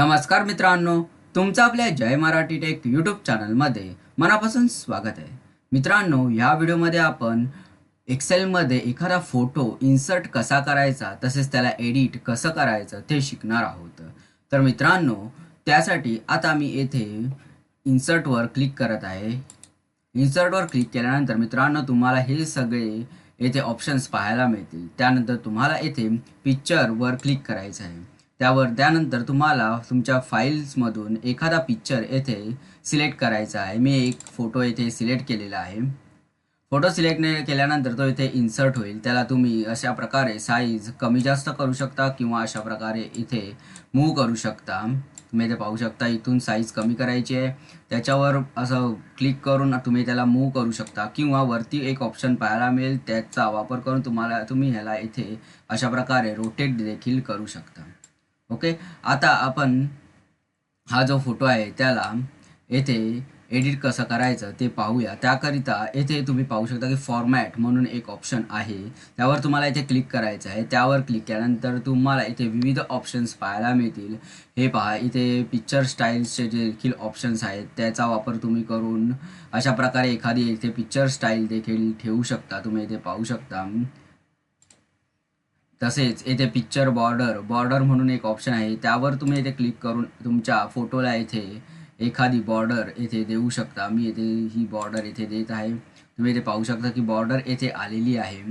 नमस्कार मित्रांनो तुमचं आपल्या जय मराठी टेक यूट्यूब चॅनलमध्ये मनापासून स्वागत आहे. मित्रांनो ह्या व्हिडिओमध्ये आपण एक्सेलमध्ये एखादा फोटो इन्सर्ट कसा करायचा तसेच त्याला एडिट कसं करायचं ते शिकणार आहोत. तर मित्रांनो त्यासाठी आता मी येथे इन्सर्टवर क्लिक करत आहे. इन्सर्टवर क्लिक केल्यानंतर मित्रांनो तुम्हाला हे सगळे येथे ऑप्शन्स पाहायला मिळतील. त्यानंतर तुम्हाला येथे पिक्चरवर क्लिक करायचं आहे. त्यावर त्यानंतर तुम्हाला तुमच्या फाईल्समधून एखादा पिक्चर येथे सिलेक्ट करायचा आहे. मी एक फोटो येथे सिलेक्ट केलेला आहे. फोटो सिलेक्ट केल्यानंतर तो इथे इन्सर्ट होईल. त्याला तुम्ही अशा प्रकारे साईज कमी जास्त करू शकता किंवा अशा प्रकारे इथे मूव करू शकता. तुम्ही इथे पाहू शकता इथून साईज कमी करायची आहे. त्याच्यावर असं क्लिक करून तुम्ही त्याला मूव करू शकता किंवा वरती एक ऑप्शन पाहायला मिळेल. त्याचा वापर करून तुम्हाला तुम्ही ह्याला इथे अशा प्रकारे रोटेट देखील करू शकता. ओके? आता आपण हा जो फोटो आहे त्याला येथे एडिट कसं करायचं ते पाहूया. त्याकरिता येथे तुम्ही पाहू शकता की फॉर्मॅट म्हणून एक ऑप्शन आहे. त्यावर तुम्हाला इथे क्लिक करायचं आहे. त्यावर क्लिक केल्यानंतर तुम्हाला इथे विविध ऑप्शन्स पाहायला मिळतील. हे पहा इथे पिक्चर स्टाईल्सचे जे देखील ऑप्शन्स आहेत त्याचा वापर तुम्ही करून अशा प्रकारे एखादी इथे पिक्चर स्टाईल देखील ठेवू शकता. तुम्ही इथे पाहू शकता. तसेच येथे पिक्चर बॉर्डर बॉर्डर म्हणून एक ऑप्शन आहे. त्यावर तुम्ही इथे क्लिक करून तुमच्या फोटोला येथे एखादी बॉर्डर येथे देऊ शकता. मी येथे ही बॉर्डर येथे देत आहे. तुम्ही इथे पाहू शकता की बॉर्डर येथे आलेली आहे.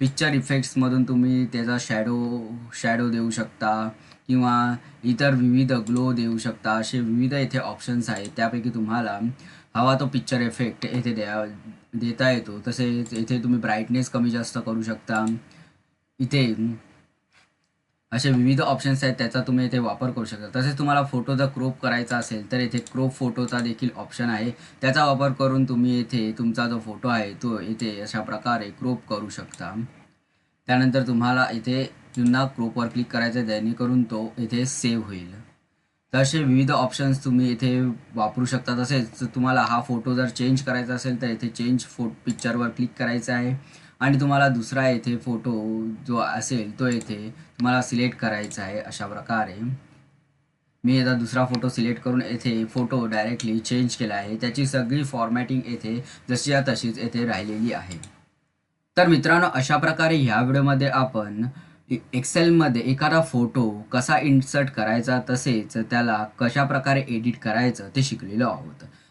पिक्चर इफेक्ट्समधून तुम्ही त्याचा शॅडो शॅडो देऊ शकता किंवा इतर विविध ग्लो देऊ शकता. असे विविध येथे ऑप्शन्स आहेत. त्यापैकी तुम्हाला हवा तो पिक्चर इफेक्ट येथे द्या देता येतो. तसेच येथे तुम्ही ब्राईटनेस कमी जास्त करू शकता. इथे असे विविध ऑप्शन्स आहेत त्याचा तुम्ही इथे वापर करू शकता. तसेच तुम्हाला फोटो जर क्रोप करायचा असेल तर इथे क्रोप फोटोचा देखील ऑप्शन आहे. त्याचा वापर करून तुम्ही येथे तुमचा जो फोटो आहे तो इथे अशा प्रकारे क्रोप करू शकता. त्यानंतर तुम्हाला इथे पुन्हा क्रोपवर क्लिक करायचं आहे जेणेकरून तो इथे सेव्ह होईल. तर असे विविध ऑप्शन्स तुम्ही इथे वापरू शकता. तसेच तुम्हाला हा फोटो जर चेंज करायचा असेल तर इथे चेंज फो पिक्चरवर क्लिक करायचं आहे. आणि तुम्हाला दुसरा येथे फोटो जो असेल तो येथे तुम्हाला सिलेक्ट करायचा आहे अशा प्रकारे. मी आता दुसरा फोटो सिलेक्ट करून येथे फोटो डायरेक्टली चेंज केला आहे. त्याची सगळी फॉर्मॅटिंग येथे जशी तशीच येथे राहिलेली आहे. तर मित्रांनो अशा प्रकारे ह्या व्हिडिओमध्ये आपण एक्सेलमध्ये एखादा फोटो कसा इन्सर्ट करायचा तसेच त्याला कशा प्रकारे एडिट करायचं ते शिकलेलो आहोत.